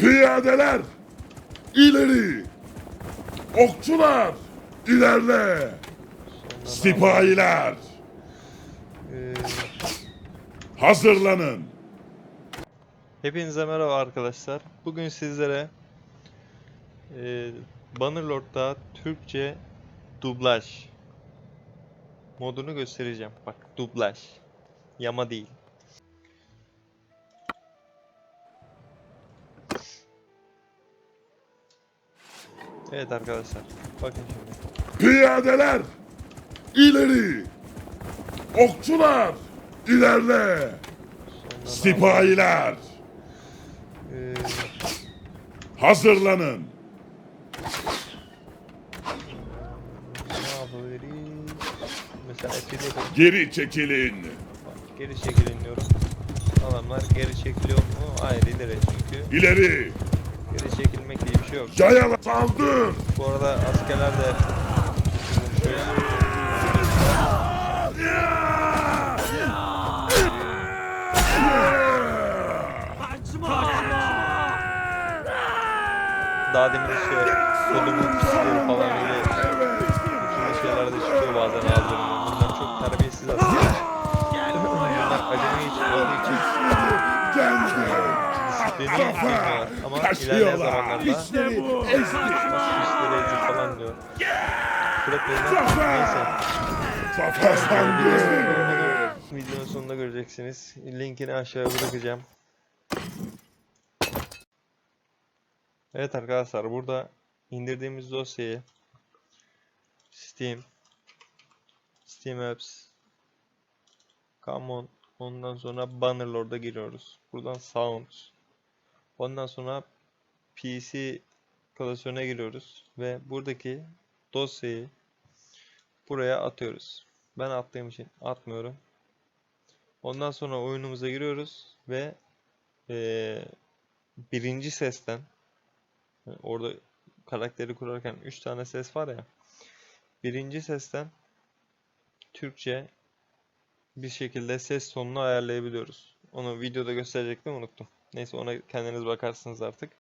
Piyadeler ileri. Okçular ilerle. Sipahiler hazırlanın. hepinize merhaba arkadaşlar. Bugün sizlere e, Bannerlord'da Türkçe dublaj modunu göstereceğim. Bak dublaj. Yama değil. Evet arkadaşlar. Bakın şimdi. Piyadeler ileri. Okçular ilerle. Sonra ne Sipahiler Ee, hazırlanın. ne yapabiliriz? Mesela F'de yapalım. Geri çekilin. Bak, Geri çekilin diyorum. Adamlar geri çekiliyor mu? Hayır ileri çünkü İleri. geri bir şey yok. Yayala saldır. Bu arada askerler de şöyle daha demin işte kolumun pisleri falan öyle uçurma şeyler de çıkıyor bazen ağzlarından. Bilmiyorlar. Ama ilerleyen zamanlarda ezdi. işleri ezik falan diyor. Süreklerinden neyse. Zafer sandı. Videonun sonunda göreceksiniz. Linkini aşağıya bırakacağım. Evet arkadaşlar burada indirdiğimiz dosyayı Steam Steam Apps Common ondan sonra Bannerlord'a giriyoruz. Buradan Sounds ondan sonra PC klasörüne giriyoruz ve buradaki dosyayı buraya atıyoruz. Ben attığım için atmıyorum. Ondan sonra oyunumuza giriyoruz ve eee, birinci sesten orada karakteri kurarken 3 tane ses var ya. Birinci sesten Türkçe bir şekilde ses tonunu ayarlayabiliyoruz. Onu videoda gösterecektim unuttum. Neyse ona kendiniz bakarsınız artık.